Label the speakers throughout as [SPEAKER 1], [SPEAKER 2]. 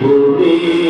[SPEAKER 1] Bhuti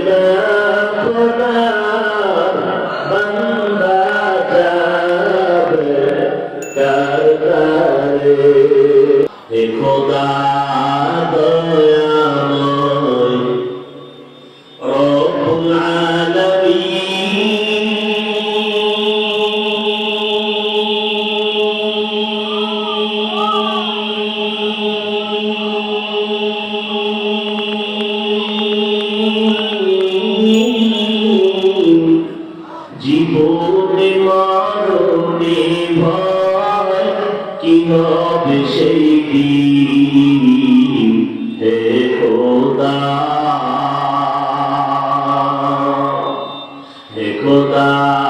[SPEAKER 1] إله হবে সেই দিন হে খোদা। হে খোদা।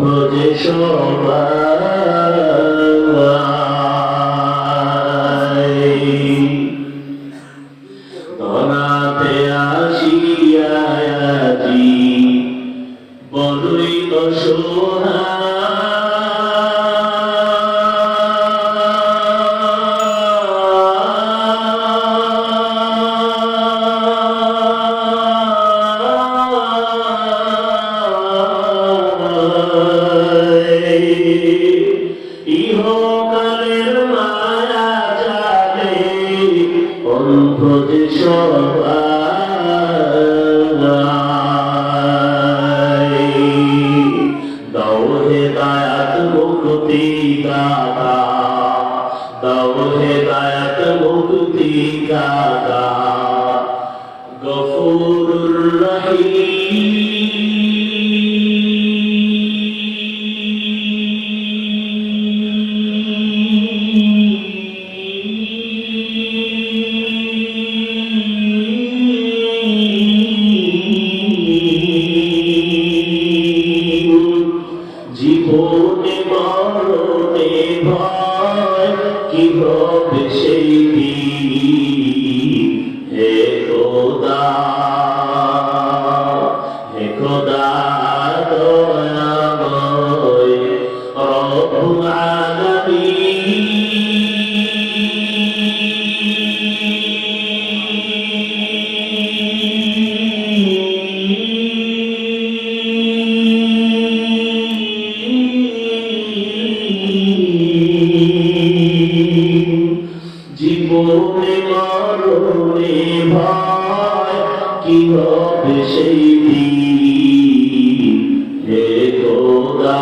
[SPEAKER 1] ভোজে সোমা হেদায়াত মুক্তি দাতা। দাও হেদায়াত মুক্তি দাতা। গফুরুর রহিম। হবে সেই দিন। কি হবে সেই দিন হে খোদা।